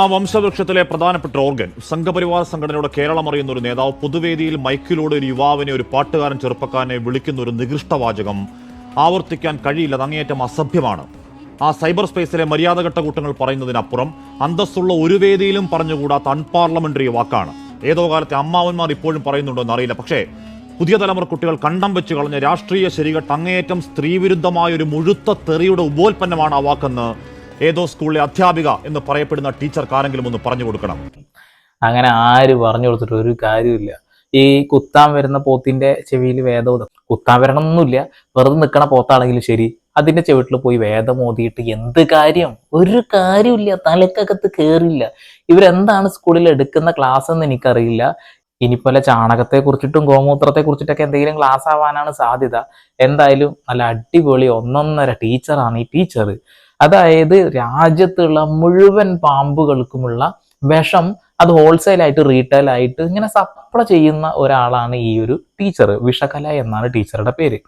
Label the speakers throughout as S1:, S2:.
S1: ആ വംശവൃക്ഷത്തിലെ പ്രധാനപ്പെട്ട ഓർഗൻ സംഘപരിവാർ സംഘടനയുടെ കേരളം അറിയുന്ന ഒരു നേതാവ് പൊതുവേദിയിൽ മൈക്കിലൂടെ ഒരു യുവാവിനെ ഒരു പാട്ടുകാരൻ ചെറുപ്പക്കാരനെ വിളിക്കുന്ന ഒരു നികൃഷ്ടവാചകം ആവർത്തിക്കാൻ കഴിയില്ല അങ്ങേയറ്റം അസഭ്യമാണ്. ആ സൈബർ സ്പേസിലെ മര്യാദഘട്ട കൂട്ടങ്ങൾ പറയുന്നതിനപ്പുറം അന്തസ്സുള്ള ഒരു വേദിയിലും പറഞ്ഞുകൂടാത്ത അൺപാർലമെന്ററി വാക്കാണ്. ഏതോ കാലത്തെ അമ്മാവന്മാർ ഇപ്പോഴും പറയുന്നുണ്ടോ എന്നറിയില്ല പക്ഷേ പുതിയ തലമുറ കുട്ടികൾ കണ്ടം വെച്ച് കളഞ്ഞ രാഷ്ട്രീയ ശരികെട്ട് അങ്ങേയറ്റം സ്ത്രീവിരുദ്ധമായ ഒരു മുഴുത്ത തെറിയുടെ ഉപോൽപ്പന്നമാണ് ആ വാക്കെന്ന് ഏതോ സ്കൂളിലെ അധ്യാപിക എന്ന് പറയപ്പെടുന്ന ടീച്ചർക്കാരെങ്കിലും ഒന്ന് പറഞ്ഞു കൊടുക്കണം.
S2: അങ്ങനെ ആര് പറഞ്ഞു കൊടുത്തിട്ട് ഒരു കാര്യമില്ല ഈ കുത്താൻ വരുന്ന പോത്തിന്റെ ചെവിയിൽ വേദം കുത്താൻ വരണമെന്നൊന്നുമില്ല വെറുതെ നിൽക്കണ പോത്താണെങ്കിലും ശരി. അതിന്റെ ചെവിട്ടിൽ പോയി വേദം ഓതിയിട്ട് എന്ത് കാര്യം? ഒരു കാര്യമില്ല തലക്കകത്ത് കയറില്ല ഇവരെന്താണ് സ്കൂളിൽ എടുക്കുന്ന ക്ലാസ് എന്ന് എനിക്കറിയില്ല. ഇനിപ്പോലെ ചാണകത്തെ കുറിച്ചിട്ടും ഗോമൂത്രത്തെ കുറിച്ചിട്ടൊക്കെ എന്തെങ്കിലും ക്ലാസ് ആവാനാണ് സാധ്യത. എന്തായാലും നല്ല അടിപൊളി ഒന്നൊന്നര ടീച്ചറാണ് ഈ ടീച്ചർ അതായത് രാജ്യത്തുള്ള മുഴുവൻ പാമ്പുകൾക്കുമുള്ള വിഷം അത് ഹോൾസെയിൽ ആയിട്ട് റീറ്റെയിൽ ആയിട്ട് ഇങ്ങനെ സപ്ലൈ ചെയ്യുന്ന ഒരാളാണ് ഈ ഒരു ടീച്ചർ വിഷകല എന്നാണ് ടീച്ചറുടെ പേര്.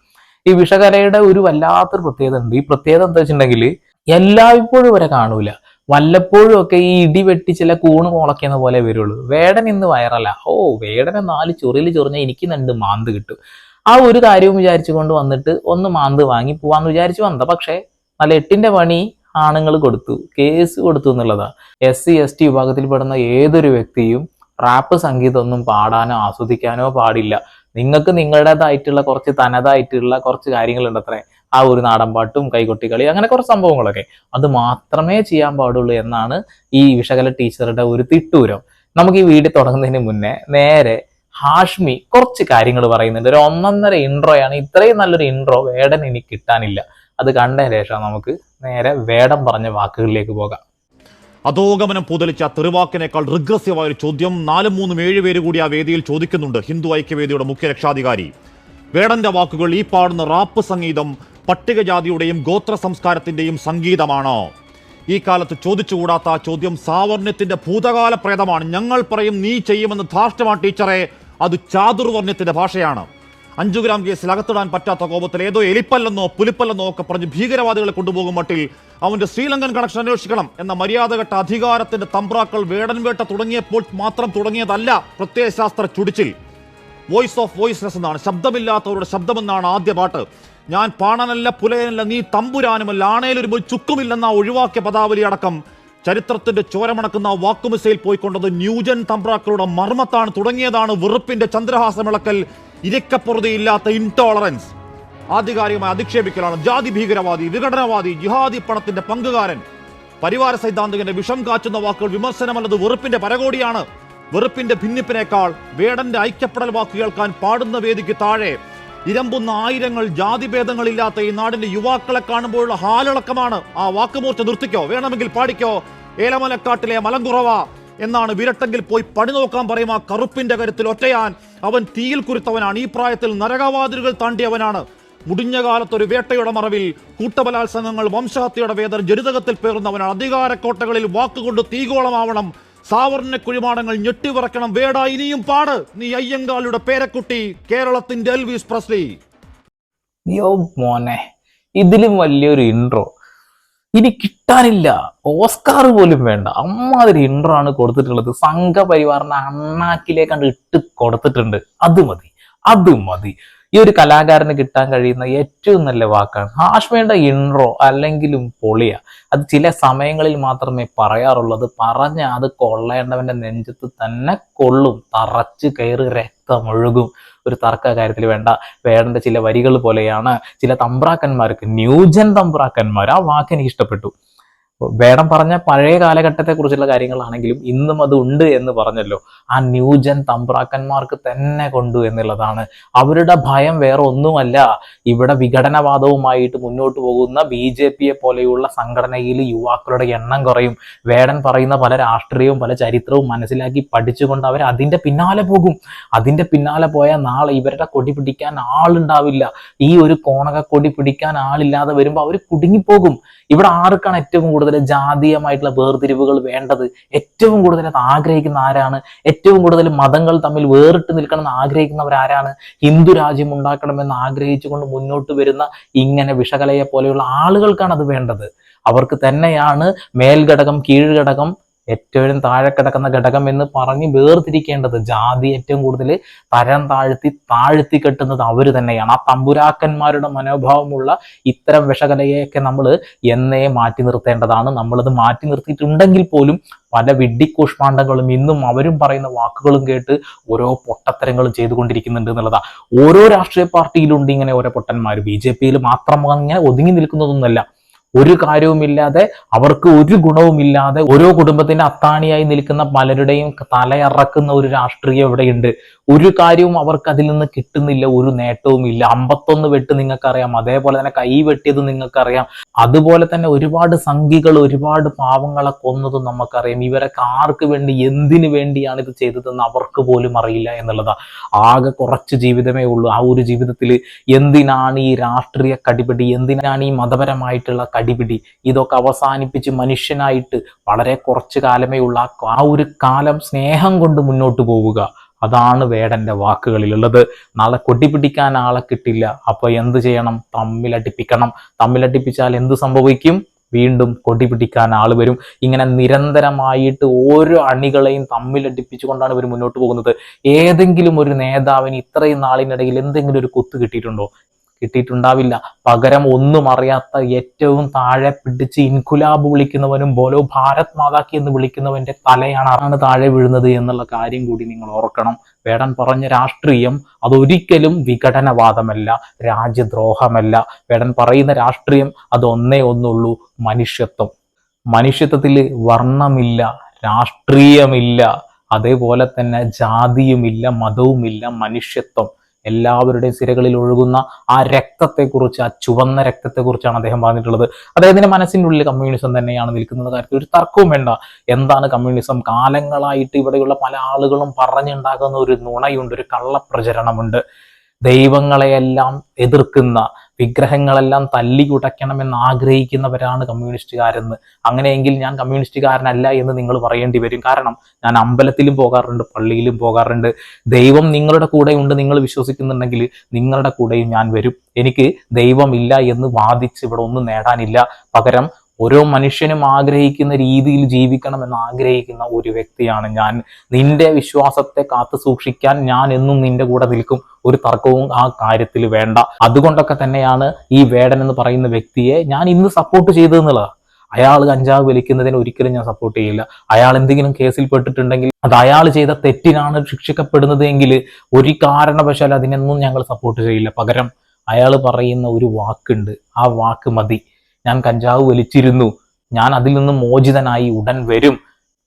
S2: ഈ വിഷകലയുടെ ഒരു വല്ലാത്തൊരു പ്രത്യേകത ഉണ്ട്. ഈ പ്രത്യേകത എന്താ വെച്ചിട്ടുണ്ടെങ്കിൽ എല്ലായ്പ്പോഴും വരെ കാണൂല. വല്ലപ്പോഴും ഒക്കെ ഈ ഇടി വെട്ടി ചില കൂണ് മുളയ്ക്കുന്ന പോലെ വരുള്ളൂ. വേടൻ ഇന്ന് വൈറല ഓ വേടനെ നാല് ചൊറിയിൽ ചൊറിഞ്ഞാൽ എനിക്ക് രണ്ട് മാന്ത് കിട്ടും. ആ ഒരു കാര്യവും വിചാരിച്ചുകൊണ്ട് വന്നിട്ട് ഒന്ന് മാന്ത് വാങ്ങി പോവാന്ന് വിചാരിച്ചു വന്നതാ. പക്ഷേ നല്ല എട്ടിന്റെ പണി ആണുങ്ങൾ കൊടുത്തു കേസ് കൊടുത്തു എന്നുള്ളതാണ്. എസ് സി എസ് ടി വിഭാഗത്തിൽപ്പെടുന്ന ഏതൊരു വ്യക്തിയും റാപ്പ് സംഗീതമൊന്നും പാടാനോ ആസ്വദിക്കാനോ പാടില്ല. നിങ്ങൾക്ക് നിങ്ങളുടേതായിട്ടുള്ള കുറച്ച് തനതായിട്ടുള്ള കുറച്ച് കാര്യങ്ങളുണ്ട് അത്രേ. ആ ഒരു നാടൻപാട്ടും കൈകൊട്ടിക്കളി അങ്ങനെ കുറച്ച് സംഭവങ്ങളൊക്കെ. അത് മാത്രമേ ചെയ്യാൻ പാടുള്ളൂ എന്നാണ് ഈ വിഷകല ടീച്ചറുടെ ഒരു തിട്ടൂരം. നമുക്ക് ഈ വീഡിയോ തുടങ്ങുന്നതിന് മുന്നേ നേരെ ഹാഷ്മി കുറച്ച് കാര്യങ്ങൾ പറയുന്നുണ്ട്. ഒരു ഒന്നൊന്നര ഇൻട്രോയാണ് ഇത്രയും നല്ലൊരു ഇൻട്രോ വേടൻ ഇനി കിട്ടാനില്ല. അത് കണ്ടതിന് ശേഷം നമുക്ക് നേരെ വേടം പറഞ്ഞ വാക്കുകളിലേക്ക് പോകാം.
S1: അധോഗമനം പൂതലിച്ച തെറിവാക്കിനേക്കാൾ റിഗ്രസീവായ ഒരു ചോദ്യം നാലും മൂന്നും ഏഴ് പേര് കൂടി ആ വേദിയിൽ ചോദിക്കുന്നുണ്ട് ഹിന്ദു ഐക്യവേദിയുടെ മുഖ്യ രക്ഷാധികാരി. വേടന്റെ വാക്കുകൾ ഈ പാടുന്ന റാപ്പ് സംഗീതം പട്ടികജാതിയുടെയും ഗോത്ര സംസ്കാരത്തിന്റെയും സംഗീതമാണോ. ഈ കാലത്ത് ചോദിച്ചുകൂടാത്ത ആ ചോദ്യം സാവർണ്യത്തിന്റെ ഭൂതകാല പ്രേതമാണ്. ഞങ്ങൾ പറയും നീ ചെയ്യുമെന്ന് ധാർഷ്ടമാണ് ടീച്ചറെ. അത് ചാതുർവർണ്യത്തിന്റെ ഭാഷയാണ്. അഞ്ചു ഗ്രാം കേസിൽ അകത്തിടാൻ പറ്റാത്ത കോപത്തിൽ ഏതോ എലിപ്പല്ലെന്നോ പുലിപ്പല്ലെന്നോ ഒക്കെ പറഞ്ഞ് ഭീകരവാദികളെ കൊണ്ടുപോകും മട്ടിൽ അവന്റെ ശ്രീലങ്കൻ കണക്ഷൻ അന്വേഷിക്കണം എന്ന മര്യാദഘട്ട അധികാരത്തിന്റെ തമ്പ്രാക്കൾ വേടൻ വേട്ട തുടങ്ങിയപ്പോൾ മാത്രം തുടങ്ങിയതല്ല പ്രത്യയശാസ്ത്ര ചുടിച്ചിൽ. വോയിസ് ഓഫ് വോയിസ്ലെസ് എന്നാണ്. ശബ്ദമില്ലാത്തവരുടെ ശബ്ദമെന്നാണ് ആദ്യ പാട്ട്. ഞാൻ പാണനല്ല പുലയനല്ല നീ തമ്പുരാനുമല്ല ആണേലൊരു ചുക്കുമില്ലെന്ന ഒഴിവാക്കിയ പദാവലി അടക്കം. ചരിത്രത്തിന്റെ ചോരമണക്കുന്ന വാക്കുമിസയിൽ പോയിക്കൊണ്ടത് ന്യൂജൻ തമ്പ്രാക്കളുടെ മർമ്മത്താണ്. തുടങ്ങിയതാണ് വെറുപ്പിന്റെ ചന്ദ്രഹാസമിളക്കൽ. ഇരക്കപ്പുറതയില്ലാത്ത ഇൻടോളറൻസ് ആധികാരികമായി അധിക്ഷേപിക്കലാണ് ജാതി ഭീകരവാദി വിഘടനവാദി ജിഹാദി പണത്തിന്റെ പങ്കുകാരൻ. പരിവാര സൈദ്ധാന്തികന്റെ വിഷം കാച്ചുന്ന വാക്കുകൾ വിമർശനമല്ലത് വെറുപ്പിന്റെ പരകോടിയാണ്. വെറുപ്പിന്റെ ഭിന്നിപ്പിനേക്കാൾ വേടന്റെ ഐക്യപ്പെടൽ വാക്ക് കേൾക്കാൻ പാടുന്ന വേദിക്ക് താഴെ ഇരമ്പുന്ന ആയിരങ്ങൾ ജാതിഭേദങ്ങളില്ലാത്ത ഈ നാടിന്റെ യുവാക്കളെ കാണുമ്പോഴുള്ള ഹാലിളക്കമാണ്. ആ വാക്കുമൂർച്ച നിർത്തിക്കോ വേണമെങ്കിൽ പാടിക്കോ. ഏലമലക്കാട്ടിലെ മലങ്കുറവ എന്നാണ് വിരട്ടെങ്കിൽ പോയി പണി നോക്കാൻ പറയും ആ കറുപ്പിന്റെ കരുത്തിൽ ഒറ്റയാൻ. അവൻ തീയിൽ കുരുത്തവനാണ്. ഈ പ്രായത്തിൽ നരകവാതിലുകൾ താണ്ടിയവനാണ്. മുടിഞ്ഞ കാലത്ത് ഒരു വേട്ടയുടെ മറവിൽ കൂട്ടബലാത്സംഗങ്ങൾ വംശഹത്യയുടെ വേദർ ജനിതകത്തിൽ പേറുന്നവനാണ്. അധികാരക്കോട്ടകളിൽ വാക്കുകൊണ്ട് തീകോളമാവണം. സാവർണ കുഴിമാടങ്ങൾ ഞെട്ടിവിറക്കണം. വേട ഇനിയും പാട്. നീ അയ്യങ്കാളിയുടെ പേരക്കുട്ടി കേരളത്തിന്റെ എൽവിസ് പ്രസ്ലി.
S2: യോ മോനെ ഇതിലും വലിയൊരു ഇൻട്രോ ഇനി കിട്ടാനില്ല. ഓസ്കാർ പോലും വേണ്ട. അമ്മാതിരി ഇൻട്രോ ആണ് കൊടുത്തിട്ടുള്ളത്. സംഘപരിവാറിനെ അണ്ണാക്കിലേക്ക് കണ്ട് ഇട്ട് കൊടുത്തിട്ടുണ്ട്. അത് മതി. അത് മതി. ഈ ഒരു കലാകാരന് കിട്ടാൻ കഴിയുന്ന ഏറ്റവും നല്ല വാക്കാണ്. ഹാഷ്മയുടെ ഇൻട്രോ അല്ലെങ്കിലും പൊളിയ. അത് ചില സമയങ്ങളിൽ മാത്രമേ പറയാറുള്ളത് പറഞ്ഞ അത് കൊള്ളേണ്ടവന്റെ നെഞ്ചത്ത് തന്നെ കൊള്ളും. തറച്ച് കയറി രക്തമൊഴുകും ഒരു തർക്ക കാര്യത്തിൽ വേണ്ട. വേടന്റെ ചില വരികൾ പോലെയാണ് ചില തമ്പ്രാക്കന്മാർക്ക് ന്യൂജൻ തമ്പ്രാക്കന്മാർ ആ വാക്ക് എനിക്ക് ഇഷ്ടപ്പെട്ടു. വേടം പറഞ്ഞ പഴയ കാലഘട്ടത്തെ കുറിച്ചുള്ള കാര്യങ്ങളാണെങ്കിലും ഇന്നും അത് ഉണ്ട് എന്ന് പറഞ്ഞല്ലോ. ആ ന്യൂജൻ തമ്പ്രാക്കന്മാർക്ക് തന്നെ കൊണ്ടു എന്നുള്ളതാണ്. അവരുടെ ഭയം വേറെ ഒന്നുമല്ല. ഇവിടെ വിഘടനവാദവുമായിട്ട് മുന്നോട്ട് പോകുന്ന ബി ജെ പിയെ പോലെയുള്ള സംഘടനയിൽ യുവാക്കളുടെ എണ്ണം കുറയും. വേടൻ പറയുന്ന പല രാഷ്ട്രീയവും പല ചരിത്രവും മനസ്സിലാക്കി പഠിച്ചുകൊണ്ട് അവർ അതിന്റെ പിന്നാലെ പോകും. അതിന്റെ പിന്നാലെ പോയാൽ നാളെ ഇവരുടെ കൊടി പിടിക്കാൻ ആളുണ്ടാവില്ല. ഈ ഒരു കോണക കൊടി പിടിക്കാൻ ആളില്ലാതെ വരുമ്പോൾ അവർ കുടുങ്ങിപ്പോകും. ഇവിടെ ആർക്കാണ് ഏറ്റവും കൂടുതൽ ജാതീയമായിട്ടുള്ള വേർതിരിവുകൾ വേണ്ടത് ഏറ്റവും കൂടുതൽ അത് ആഗ്രഹിക്കുന്ന ആരാണ്? ഏറ്റവും കൂടുതൽ മതങ്ങൾ തമ്മിൽ വേറിട്ട് നിൽക്കണം എന്ന് ആഗ്രഹിക്കുന്നവർ ആരാണ്? ഹിന്ദു രാജ്യം ഉണ്ടാക്കണമെന്ന് ആഗ്രഹിച്ചുകൊണ്ട് മുന്നോട്ട് വരുന്ന ഇങ്ങനെ വിഷകലയെ പോലെയുള്ള ആളുകൾക്കാണ് അത് വേണ്ടത്. അവർക്ക് തന്നെയാണ് മേൽഘടകം കീഴ്ഘടകം ഏറ്റവും താഴെ കിടക്കുന്ന ഘടകം എന്ന് പറഞ്ഞ് വേർതിരിക്കേണ്ടത് ജാതി ഏറ്റവും കൂടുതൽ തരം താഴ്ത്തി താഴ്ത്തി കെട്ടുന്നത് അവർ തന്നെയാണ്. ആ തമ്പുരാക്കന്മാരുടെ മനോഭാവമുള്ള ഇത്തരം വിഷകലയെയൊക്കെ നമ്മൾ എന്നേ മാറ്റി നിർത്തേണ്ടതാണ്. നമ്മളത് മാറ്റി നിർത്തിയിട്ടുണ്ടെങ്കിൽ പോലും പല വിഡ്ഢിക്കൂഷ്മാണ്ഡങ്ങളും ഇന്നും അവരും പറയുന്ന വാക്കുകളും കേട്ട് ഓരോ പൊട്ടത്തരങ്ങളും ചെയ്തുകൊണ്ടിരിക്കുന്നുണ്ട് എന്നുള്ളതാണ് ഓരോ രാഷ്ട്രീയ പാർട്ടിയിലുണ്ട് ഇങ്ങനെ ഓരോ പൊട്ടന്മാർ ബി ജെ പിയിൽ മാത്രം അങ്ങനെ ഒതുങ്ങി നിൽക്കുന്നതൊന്നുമല്ല. ഒരു കാര്യവുമില്ലാതെ അവർക്ക് ഒരു ഗുണവുമില്ലാതെ ഓരോ കുടുംബത്തിന്റെ അത്താണിയായി നിൽക്കുന്ന പലരുടെയും തലയറക്കുന്ന ഒരു രാഷ്ട്രീയം ഇവിടെയുണ്ട്. ഒരു കാര്യവും അവർക്ക് അതിൽ നിന്ന് കിട്ടുന്നില്ല ഒരു നേട്ടവും ഇല്ല. അമ്പത്തൊന്ന് വെട്ട് നിങ്ങൾക്കറിയാം അതേപോലെ തന്നെ കൈ വെട്ടിയത് നിങ്ങൾക്കറിയാം. അതുപോലെ തന്നെ ഒരുപാട് സംഘികൾ ഒരുപാട് പാവങ്ങളെ കൊന്നതും നമുക്കറിയാം. ഇവരൊക്കെ ആർക്ക് വേണ്ടി എന്തിനു വേണ്ടിയാണ് ഇത് ചെയ്തതെന്ന് അവർക്ക് പോലും അറിയില്ല എന്നുള്ളതാ. ആകെ കുറച്ച് ജീവിതമേ ഉള്ളൂ. ആ ഒരു ജീവിതത്തിൽ എന്തിനാണ് ഈ രാഷ്ട്രീയ കടിപിടി എന്തിനാണ് ഈ മതപരമായിട്ടുള്ള കടിപിടി ഇതൊക്കെ അവസാനിപ്പിച്ച് മനുഷ്യനായിട്ട് വളരെ കുറച്ച് കാലമേ ഉള്ള. ആ- ഒരു കാലം സ്നേഹം കൊണ്ട് മുന്നോട്ട് പോവുക. അതാണ് വേടന്റെ വാക്കുകളിലുള്ളത്. നാളെ കൊടിപിടിക്കാൻ ആളെ കിട്ടില്ല. അപ്പൊ എന്ത് ചെയ്യണം? തമ്മിലടിപ്പിക്കണം. തമ്മിലടിപ്പിച്ചാൽ എന്ത് സംഭവിക്കും? വീണ്ടും കൊടി പിടിക്കാൻ ആൾ വരും. ഇങ്ങനെ നിരന്തരമായിട്ട് ഓരോ അണികളെയും തമ്മിലടിപ്പിച്ചുകൊണ്ടാണ് ഇവർ മുന്നോട്ട് പോകുന്നത്. ഏതെങ്കിലും ഒരു നേതാവിന് ഇത്രയും നാളിനിടയിൽ എന്തെങ്കിലും ഒരു കുത്ത് കിട്ടിയിട്ടുണ്ടോ? കിട്ടിയിട്ടുണ്ടാവില്ല. പകരം ഒന്നും അറിയാത്ത ഏറ്റവും താഴെ പിടിച്ച് ഇൻകുലാബ് വിളിക്കുന്നവനും ബോലോ ഭാരത് മാതാക്കി എന്ന് വിളിക്കുന്നവന്റെ തലയാണ് ആണ് താഴെ വീഴുന്നത് എന്നുള്ള കാര്യം കൂടി നിങ്ങൾ ഓർക്കണം. വേടൻ പറഞ്ഞ രാഷ്ട്രീയം അതൊരിക്കലും വിഘടനവാദമല്ല രാജ്യദ്രോഹമല്ല. വേടൻ പറയുന്ന രാഷ്ട്രീയം അതൊന്നേ ഒന്നേ ഒന്നുള്ളൂ മനുഷ്യത്വം. മനുഷ്യത്വത്തിൽ വർണമില്ല രാഷ്ട്രീയമില്ല. അതേപോലെ തന്നെ ജാതിയുമില്ല മതവുമില്ല മനുഷ്യത്വം. എല്ലാവരുടെയും സിരകളിൽ ഒഴുകുന്ന ആ രക്തത്തെക്കുറിച്ച് ആ ചുവന്ന രക്തത്തെക്കുറിച്ചാണ് അദ്ദേഹം പറഞ്ഞിട്ടുള്ളത്. അദ്ദേഹത്തിന്റെ മനസ്സിന്റെ ഉള്ളിൽ കമ്മ്യൂണിസം തന്നെയാണ് നിൽക്കുന്നത്. കാര്യത്തിൽ ഒരു തർക്കവും വേണ്ട. എന്താണ് കമ്മ്യൂണിസം കാലങ്ങളായിട്ട് ഇവിടെയുള്ള പല ആളുകളും പറഞ്ഞുണ്ടാകുന്ന ഒരു നുണയുണ്ട് ഒരു കള്ളപ്രചരണമുണ്ട്. ദൈവങ്ങളെയെല്ലാം എതിർക്കുന്ന വിഗ്രഹങ്ങളെല്ലാം തല്ലിയുടയ്ക്കണമെന്ന് ആഗ്രഹിക്കുന്നവരാണ് കമ്മ്യൂണിസ്റ്റുകാരെന്ന്. അങ്ങനെയെങ്കിൽ ഞാൻ കമ്മ്യൂണിസ്റ്റുകാരനല്ല എന്ന് നിങ്ങൾ പറയേണ്ടി വരും. കാരണം ഞാൻ അമ്പലത്തിലും പോകാറുണ്ട് പള്ളിയിലും പോകാറുണ്ട്. ദൈവം നിങ്ങളുടെ കൂടെ ഉണ്ട് നിങ്ങൾ വിശ്വസിക്കുന്നുണ്ടെങ്കിൽ നിങ്ങളുടെ കൂടെയും ഞാൻ വരും. എനിക്ക് ദൈവമില്ല എന്ന് വാദിച്ച് ഇവിടെ ഒന്നും നേടാനില്ല. പകരം ഓരോ മനുഷ്യനും ആഗ്രഹിക്കുന്ന രീതിയിൽ ജീവിക്കണം എന്ന് ആഗ്രഹിക്കുന്ന ഒരു വ്യക്തിയാണ് ഞാൻ. നിന്റെ വിശ്വാസത്തെ കാത്തു സൂക്ഷിക്കാൻ ഞാൻ എന്നും നിന്റെ കൂടെ നിൽക്കും. ഒരു തർക്കവും ആ കാര്യത്തിൽ വേണ്ട. അതുകൊണ്ടൊക്കെ തന്നെയാണ് ഈ വേടൻ എന്ന് പറയുന്ന വ്യക്തിയെ ഞാൻ ഇന്ന് സപ്പോർട്ട് ചെയ്തതെന്നുള്ളത് അയാൾ കഞ്ചാവ് വലിക്കുന്നതിന് ഒരിക്കലും ഞാൻ സപ്പോർട്ട് ചെയ്യില്ല. അയാൾ എന്തെങ്കിലും കേസിൽ പെട്ടിട്ടുണ്ടെങ്കിൽ അത് അയാൾ ചെയ്ത തെറ്റിനാണ് ശിക്ഷിക്കപ്പെടുന്നത് എങ്കിൽ ഒരു കാരണവശാൽ അതിനൊന്നും ഞങ്ങൾ സപ്പോർട്ട് ചെയ്യില്ല. പകരം അയാൾ പറയുന്ന ഒരു വാക്കുണ്ട്. ആ വാക്ക് മതി. ഞാൻ കഞ്ചാവ് വലിച്ചിരുന്നു. ഞാൻ അതിൽ നിന്ന് മോചിതനായി ഉടൻ വരും.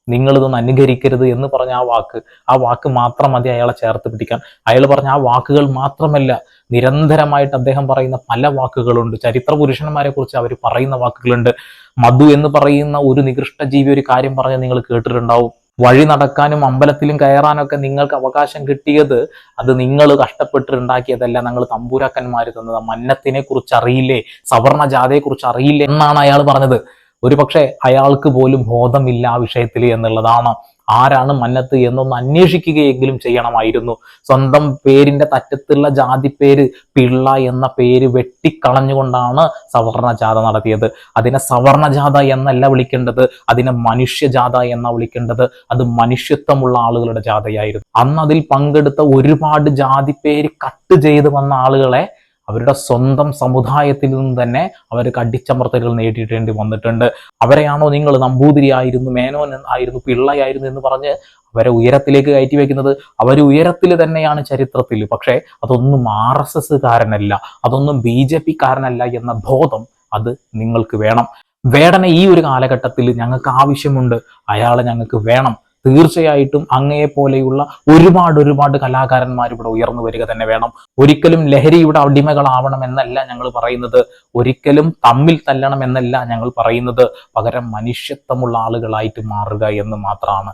S2: നിങ്ങളിതൊന്ന് അനുകരിക്കരുത് എന്ന് പറഞ്ഞ ആ വാക്ക്. ആ വാക്ക് മാത്രം മതി അയാളെ ചേർത്ത് പിടിക്കാൻ. അയാൾ പറഞ്ഞ ആ വാക്കുകൾ മാത്രമല്ല നിരന്തരമായിട്ട് അദ്ദേഹം പറയുന്ന പല വാക്കുകളുണ്ട്. ചരിത്ര പുരുഷന്മാരെ കുറിച്ച് അവർ പറയുന്ന വാക്കുകളുണ്ട്. മധു എന്ന് പറയുന്ന ഒരു നികൃഷ്ട ജീവി ഒരു കാര്യം പറഞ്ഞ് നിങ്ങൾ കേട്ടിട്ടുണ്ടാവും. വഴി നടക്കാനും അമ്പലത്തിലും കയറാനൊക്കെ നിങ്ങൾക്ക് അവകാശം കിട്ടിയത് അത് നിങ്ങൾ കഷ്ടപ്പെട്ടിട്ടുണ്ടാക്കിയതല്ല. നിങ്ങൾ തമ്പൂരാക്കന്മാർ തന്നത്. മന്നത്തിനെ കുറിച്ച് അറിയില്ലേ? സവർണ ജാതയെ കുറിച്ച് അറിയില്ലേ? എന്നാണ് അയാൾ പറഞ്ഞത്. ഒരു പക്ഷേ അയാൾക്ക് പോലും ബോധമില്ല ആ വിഷയത്തിൽ എന്നുള്ളതാണ്. ആരാണ് മന്നത്ത് എന്നൊന്ന് അന്വേഷിക്കുകയെങ്കിലും ചെയ്യണമായിരുന്നു. സ്വന്തം പേരിന്റെ തറ്റത്തുള്ള ജാതി പേര് പിള്ള എന്ന പേര് വെട്ടിക്കളഞ്ഞുകൊണ്ടാണ് സവർണ ജാത നടത്തിയത്. അതിനെ സവർണ ജാത എന്നല്ല വിളിക്കേണ്ടത് അതിനെ മനുഷ്യജാഥ എന്ന വിളിക്കേണ്ടത്. അത് മനുഷ്യത്വമുള്ള ആളുകളുടെ ജാഥയായിരുന്നു. അന്ന് അതിൽ പങ്കെടുത്ത ഒരുപാട് ജാതി പേര് കട്ട് ചെയ്ത് വന്ന ആളുകളെ അവരുടെ സ്വന്തം സമുദായത്തിൽ നിന്ന് തന്നെ അവർക്ക് അടിച്ചമർത്തലുകൾ നേടിയിട്ടേണ്ടി വന്നിട്ടുണ്ട്. അവരെയാണോ നിങ്ങൾ നമ്പൂതിരിയായിരുന്നു മേനോൻ ആയിരുന്നു പിള്ളയായിരുന്നു എന്ന് പറഞ്ഞ് അവരെ ഉയരത്തിലേക്ക് കയറ്റി വയ്ക്കുന്നത് അവർ ഉയരത്തിൽ തന്നെയാണ് ചരിത്രത്തിൽ. പക്ഷേ അതൊന്നും ആർ എസ് എസ് കാരനല്ല അതൊന്നും ബി ജെ പി കാരനല്ല എന്ന ബോധം അത് നിങ്ങൾക്ക് വേണം. വേടനെ ഈ ഒരു കാലഘട്ടത്തിൽ ഞങ്ങൾക്ക് ആവശ്യമുണ്ട്. അയാളെ ഞങ്ങൾക്ക് വേണം. തീർച്ചയായിട്ടും അങ്ങയെ പോലെയുള്ള ഒരുപാട് ഒരുപാട് കലാകാരന്മാർ ഇവിടെ ഉയർന്നു വരിക തന്നെ വേണം. ഒരിക്കലും ലഹരിയുടെ അടിമകളാവണം എന്നല്ല ഞങ്ങൾ പറയുന്നത്. ഒരിക്കലും തമ്മിൽ തല്ലണം എന്നല്ല ഞങ്ങൾ പറയുന്നത്. പകരം മനുഷ്യത്വമുള്ള ആളുകളായിട്ട് മാറുക എന്ന് മാത്രമാണ്.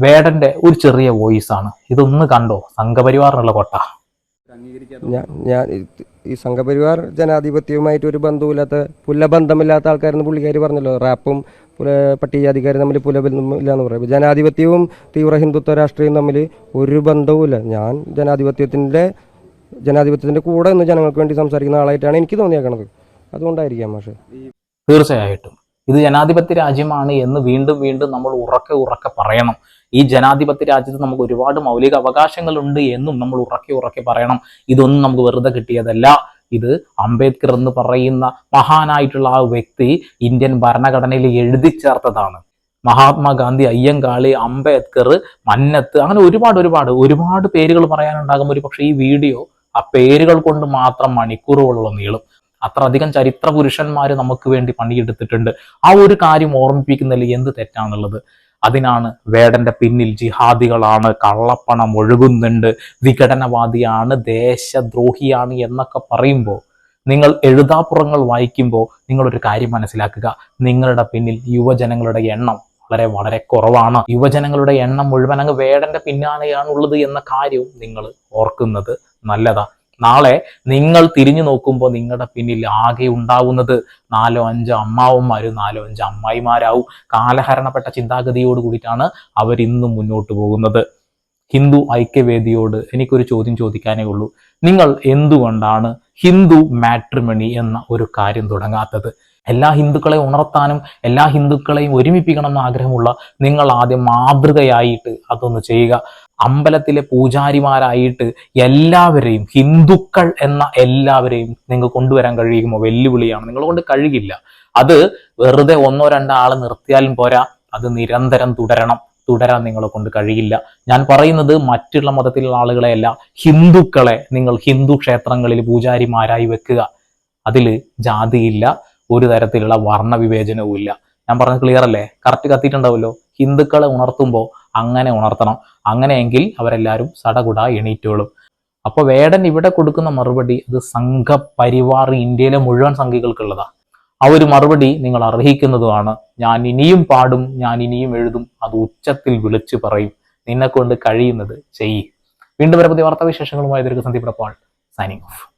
S2: വേടന്റെ ഒരു ചെറിയ വോയിസ് ആണ്. ഇതൊന്ന് കണ്ടോ? സംഘപരിവാറിനുള്ള കൊട്ട.
S3: ഞാൻ ഈ സംഘപരിവാർ ജനാധിപത്യവുമായിട്ട് ഒരു ബന്ധവുമില്ലാത്ത പുല്ലബന്ധമില്ലാത്ത ആൾക്കാരെന്ന് പുള്ളിക്കാർ പറഞ്ഞല്ലോ. റാപ്പും പുല പട്ടികജാതിക്കാരും തമ്മിൽ പുലബന്ധമില്ല എന്ന് പറയും. ജനാധിപത്യവും തീവ്ര ഹിന്ദുത്വ രാഷ്ട്രീയവും തമ്മിൽ ഒരു ബന്ധവുമില്ല. ഞാൻ ജനാധിപത്യത്തിന്റെ ജനാധിപത്യത്തിന്റെ കൂടെ നിന്ന് ജനങ്ങൾക്ക് വേണ്ടി സംസാരിക്കുന്ന ആളായിട്ടാണ് എനിക്ക് തോന്നിയേക്കണത്. അതുകൊണ്ടായിരിക്കാം പക്ഷേ
S2: തീർച്ചയായിട്ടും. ഇത് ജനാധിപത്യ രാജ്യമാണ് എന്ന് വീണ്ടും വീണ്ടും നമ്മൾ ഉറക്കെ ഉറക്കെ പറയണം. ഈ ജനാധിപത്യ രാജ്യത്ത് നമുക്ക് ഒരുപാട് മൗലിക അവകാശങ്ങളുണ്ട് എന്നും നമ്മൾ ഉറക്കെ ഉറക്കെ പറയണം. ഇതൊന്നും നമുക്ക് വെറുതെ കിട്ടിയതല്ല. ഇത് അംബേദ്കർ എന്ന് പറയുന്ന മഹാനായിട്ടുള്ള ആ വ്യക്തി ഇന്ത്യൻ ഭരണഘടനയിൽ എഴുതി ചേർത്തതാണ്. മഹാത്മാഗാന്ധി അയ്യങ്കാളി അംബേദ്കർ മന്നത്ത് അങ്ങനെ ഒരുപാട് ഒരുപാട് ഒരുപാട് പേരുകൾ പറയാനുണ്ടാകും ഒരു പക്ഷേ ഈ വീഡിയോ ആ പേരുകൾ കൊണ്ട് മാത്രം മണിക്കൂറുകളുള്ള നീളും. അത്ര അധികം ചരിത്ര പുരുഷന്മാർ നമുക്ക് വേണ്ടി പണിയെടുത്തിട്ടുണ്ട്. ആ ഒരു കാര്യം ഓർമ്മിപ്പിക്കുന്നതിൽ എന്ത് തെറ്റാണുള്ളത് അതിനാണ് വേടന്റെ പിന്നിൽ ജിഹാദികളാണ് കള്ളപ്പണം ഒഴുകുന്നുണ്ട് വിഘടനവാദിയാണ് ദേശദ്രോഹിയാണ് എന്നൊക്കെ പറയുമ്പോൾ നിങ്ങൾ എഴുതാപ്പുറങ്ങൾ വായിക്കുമ്പോൾ നിങ്ങളൊരു കാര്യം മനസ്സിലാക്കുക. നിങ്ങളുടെ പിന്നിൽ യുവജനങ്ങളുടെ എണ്ണം വളരെ വളരെ കുറവാണ്. യുവജനങ്ങളുടെ എണ്ണം മുഴുവൻ അങ്ങ് വേടന്റെ പിന്നാലെയാണുള്ളത് എന്ന കാര്യവും നിങ്ങൾ ഓർക്കുന്നത് നല്ലതാ. നാളെ നിങ്ങൾ തിരിഞ്ഞു നോക്കുമ്പോൾ നിങ്ങളുടെ പിന്നിൽ ആകെ ഉണ്ടാവുന്നത് നാലോ അഞ്ചോ അമ്മാവന്മാരും നാലോ അഞ്ചോ അമ്മായിമാരാവും. കാലഹരണപ്പെട്ട ചിന്താഗതിയോട് കൂടിയിട്ടാണ് അവരിന്നും മുന്നോട്ട് പോകുന്നത്. ഹിന്ദു ഐക്യവേദിയോട് എനിക്കൊരു ചോദ്യം ചോദിക്കാനേ ഉള്ളൂ. നിങ്ങൾ എന്തുകൊണ്ടാണ് ഹിന്ദു മാട്രിമണി എന്ന ഒരു കാര്യം തുടങ്ങാത്തത്? എല്ലാ ഹിന്ദുക്കളെയും ഉണർത്താനും എല്ലാ ഹിന്ദുക്കളെയും ഒരുമിപ്പിക്കണം എന്ന ആഗ്രഹമുള്ള നിങ്ങൾ ആദ്യം മാതൃകയായിട്ട് അതൊന്ന് ചെയ്യുക. അമ്പലത്തിലെ പൂജാരിമാരായിട്ട് എല്ലാവരെയും ഹിന്ദുക്കൾ എന്ന എല്ലാവരെയും നിങ്ങൾ കൊണ്ടുവരാൻ കഴിയുമോ? വെല്ലുവിളിയാണ്. നിങ്ങളെ കൊണ്ട് കഴിയില്ല. അത് വെറുതെ ഒന്നോ രണ്ടോ ആളെ നിർത്തിയാലും പോരാ. അത് നിരന്തരം തുടരണം. തുടരാൻ നിങ്ങളെ കൊണ്ട് കഴിയില്ല. ഞാൻ പറയുന്നത് മറ്റുള്ള മതത്തിലുള്ള ആളുകളെയല്ല ഹിന്ദുക്കളെ നിങ്ങൾ ഹിന്ദു ക്ഷേത്രങ്ങളിൽ പൂജാരിമാരായി വെക്കുക. അതിൽ ജാതിയില്ല ഒരു തരത്തിലുള്ള വർണവിവേചനവും ഇല്ല ഞാൻ പറഞ്ഞത് ക്ലിയർ അല്ലേ? കറക്റ്റ് കത്തിയിട്ടുണ്ടാവുമല്ലോ? ഹിന്ദുക്കളെ ഉണർത്തുമ്പോൾ അങ്ങനെ ഉണർത്തണം. അങ്ങനെയെങ്കിൽ അവരെല്ലാവരും സടകുട എണീറ്റോളും. അപ്പോൾ വേടൻ ഇവിടെ കൊടുക്കുന്ന മറുപടി അത് സംഘപരിവാർ ഇന്ത്യയിലെ മുഴുവൻ സംഘികൾക്കുള്ളതാ. ആ ഒരു മറുപടി നിങ്ങൾ അർഹിക്കുന്നതുമാണ്. ഞാൻ ഇനിയും പാടും ഞാൻ ഇനിയും എഴുതും അത് ഉച്ചത്തിൽ വിളിച്ചു പറയും. നിന്നെ കൊണ്ട് കഴിയുന്നത് ചെയ്യ്. വീണ്ടും വരെ പുതിയ വാർത്താവിശേഷങ്ങളുമായി ദീർഘസന്ധി പ്രപ്പാൾ സൈനിങ് ഓഫ്